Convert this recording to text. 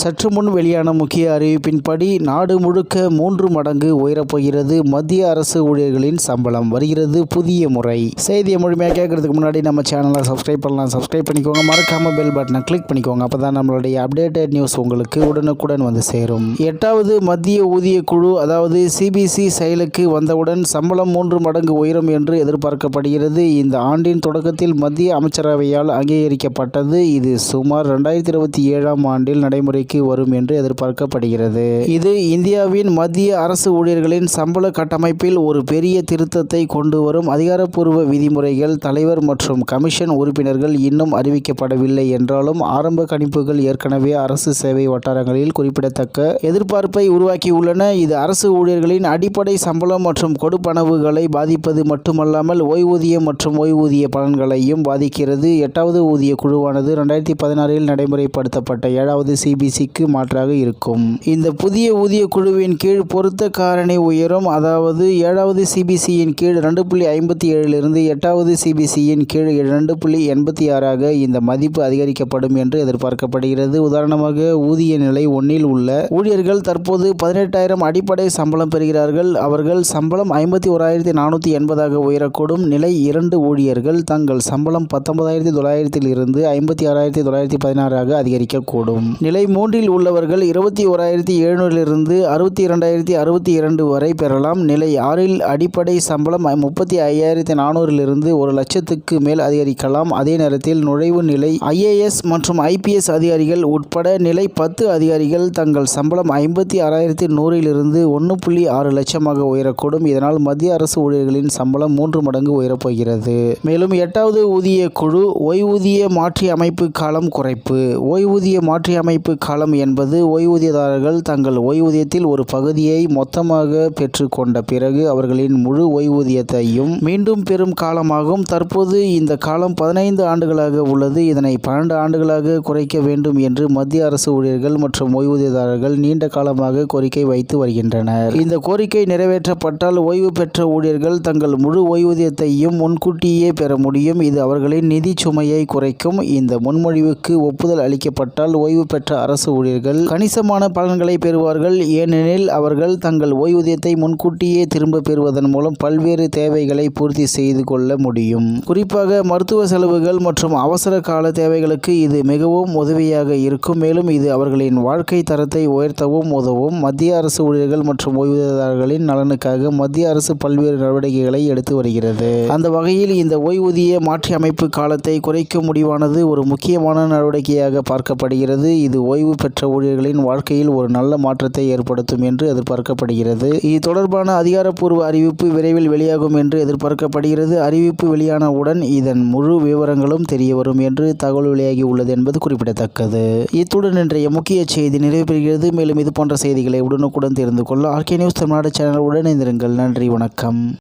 சற்று முன் வெளியான முக்கிய அறிவிப்பின்படி நாடு முழுக்க மூன்று மடங்கு உயரப்போகிறது. மத்திய அரசு ஊழியர்களின் சம்பளம் வருகிறது புதிய முறை. செய்தியை முழுமையாக கேட்கறதுக்கு முன்னாடி நம்ம சேனலை சப்ஸ்கிரைப் பண்ணலாம். சப்ஸ்கிரைப் பண்ணிக்கோங்க. மறக்காம பெல் பட்டனை கிளிக் பண்ணிக்கோங்க. அப்போ தான் நம்மளுடைய அப்டேட்டட் நியூஸ் உங்களுக்கு உடனுக்குடன் வந்து சேரும். எட்டாவது மத்திய ஊதிய குழு அதாவது சிபிசி செயலுக்கு வந்தவுடன் சம்பளம் மூன்று மடங்கு உயரும் என்று எதிர்பார்க்கப்படுகிறது. இந்த ஆண்டின் தொடக்கத்தில் மத்திய அமைச்சரவையால் அங்கீகரிக்கப்பட்டது. இது சுமார் ரெண்டாயிரத்தி இருபத்தி ஏழாம் ஆண்டில் நடைமுறைக்கு வரும் என்று எதிர்பார்க்கப்படுகிறது. இது இந்தியாவின் மத்திய அரசு ஊழியர்களின் சம்பள கட்டமைப்பில் ஒரு பெரிய திருத்தத்தை கொண்டு வரும் அதிகாரப்பூர்வ விதிமுறைகள் தலைவர் மற்றும் கமிஷன் உறுப்பினர்கள் இன்னும் அறிவிக்கப்படவில்லை என்றாலும் ஆரம்ப கணிப்புகள் ஏற்கனவே அரசு சேவை வட்டாரங்களில் குறிப்பிடத்தக்க எதிர்பார்ப்பை உருவாக்கியுள்ளன. இது அரசு ஊழியர்களின் அடிப்படை சம்பளம் மற்றும் கொடுப்பனவுகளை பாதிப்பது மட்டுமல்லாமல் ஓய்வூதியம் மற்றும் ஓய்வூதிய பலன்களையும் பாதிக்கிறது. எட்டாவது ஊதிய குழுவானது ரெண்டாயிரத்தி பதினாறில் நடைமுறைப்படுத்தப்பட்ட ஏழாவது சிபிசி சிபிசிக்கு மாற்றாக இருக்கும். இந்த புதிய ஊதிய குழுவின் கீழ் பொருத்த காரணி உயரும். அதாவது ஏழாவது சிபிசியின் கீழ் ரெண்டு புள்ளி ஐம்பத்தி ஏழிலிருந்து எட்டாவது சிபிசியின் கீழ் ரெண்டு புள்ளி எண்பத்தி ஆறாக இந்த மதிப்பு அதிகரிக்கப்படும் என்று எதிர்பார்க்கப்படுகிறது. உதாரணமாக ஊதிய நிலை ஒன்றில் உள்ள ஊழியர்கள் தற்போது பதினெட்டாயிரம் அடிப்படை சம்பளம் பெறுகிறார்கள். அவர்கள் சம்பளம் ஐம்பத்தி ஓராயிரத்தி நானூற்றி எண்பதாக உயரக்கூடும். நிலை இரண்டு ஊழியர்கள் தங்கள் சம்பளம் பத்தொன்பதாயிரத்தி தொள்ளாயிரத்தில் இருந்து ஐம்பத்தி ஆறாயிரத்தி தொள்ளாயிரத்தி பதினாறாக அதிகரிக்கக்கூடும். நிலை மூன்றில் உள்ளவர்கள் இருபத்தி ஓராயிரத்தி எழுநூறிலிருந்து அறுபத்தி இரண்டாயிரத்தி அறுபத்தி இரண்டு வரை பெறலாம். நிலை ஆறில் அடிப்படை சம்பளம் முப்பத்தி ஐயாயிரத்தி நானூறிலிருந்து ஒரு லட்சத்துக்கு மேல் அதிகரிக்கலாம். அதே நேரத்தில் நுழைவு நிலை ஐஏஎஸ் மற்றும் ஐபிஎஸ் அதிகாரிகள் உட்பட நிலை பத்து அதிகாரிகள் தங்கள் சம்பளம் ஐம்பத்தி ஆறாயிரத்தி நூறிலிருந்து ஒன்று புள்ளி ஆறு லட்சமாக உயரக்கூடும். இதனால் மத்திய அரசு ஊழியர்களின் சம்பளம் மூன்று மடங்கு உயரப்போகிறது. மேலும் எட்டாவது ஊதிய குழு ஓய்வூதிய மாற்றி அமைப்பு காலம் குறைப்பு. ஓய்வூதிய மாற்றி அமைப்பு காலம் என்பது ஓய்வூதியதாரர்கள் தங்கள் ஓய்வூதியத்தில் ஒரு பகுதியை மொத்தமாக பெற்றுக்கொண்ட பிறகு அவர்களின் முழு ஓய்வூதியத்தையும் மீண்டும் பெறும் காலமாகும். தற்போது இந்த காலம் பதினைந்து ஆண்டுகளாக உள்ளது. இதனை பன்னெண்டு ஆண்டுகளாக குறைக்க வேண்டும் என்று மத்திய அரசு ஊழியர்கள் மற்றும் ஓய்வூதியதாரர்கள் நீண்ட காலமாக கோரிக்கை வைத்து வருகின்றனர். இந்த கோரிக்கை நிறைவேற்றப்பட்டால் ஓய்வு பெற்ற ஊழியர்கள் தங்கள் முழு ஓய்வூதியத்தையும் முன்கூட்டியே பெற முடியும். இது அவர்களின் நிதி சுமையை குறைக்கும். இந்த முன்மொழிவுக்கு ஒப்புதல் அளிக்கப்பட்டால் ஓய்வு பெற்ற அரசு ஊழியர்கள் கணிசமான பலன்களை பெறுவார்கள். ஏனெனில் அவர்கள் தங்கள் ஓய்வூதியத்தை முன்கூட்டியே திரும்ப பெறுவதன் மூலம் பல்வேறு தேவைகளை பூர்த்தி செய்து கொள்ள முடியும். குறிப்பாக மருத்துவ செலவுகள் மற்றும் அவசர கால தேவைகளுக்கு இது மிகவும் உதவியாக இருக்கும். மேலும் இது அவர்களின் வாழ்க்கை தரத்தை உயர்த்தவும் உதவும். மத்திய அரசு ஊழியர்கள் மற்றும் ஓய்வூதியதாரர்களின் நலனுக்காக மத்திய அரசு பல்வேறு நடவடிக்கைகளை எடுத்து வருகிறது. அந்த வகையில் இந்த ஓய்வூதிய மாற்றியமைப்பு காலத்தை குறைக்கும் முடிவானது ஒரு முக்கியமான நடவடிக்கையாக பார்க்கப்படுகிறது. இது ஓய்வு பெற்ற ஊழியர்களின் வாழ்க்கையில் ஒரு நல்ல மாற்றத்தை ஏற்படுத்தும் என்று எதிர்பார்க்கப்படுகிறது. இது தொடர்பான அதிகாரப்பூர்வ அறிவிப்பு விரைவில் வெளியாகும் என்று எதிர்பார்க்கப்படுகிறது. அறிவிப்பு வெளியானவுடன் இதன் முழு விவரங்களும் தெரியவரும் என்று தகவல் வெளியாகி உள்ளது என்பது குறிப்பிடத்தக்கது. இத்துடன் இன்றைய முக்கிய செய்தி நிறைவு பெறுகிறது. மேலும் இது போன்ற செய்திகளை உடனுக்குடன் தெரிந்து கொள்ள ஆர்கே நியூஸ் தமிழ்நாடு சேனல் உடன் இணைந்திருங்கள். நன்றி வணக்கம்.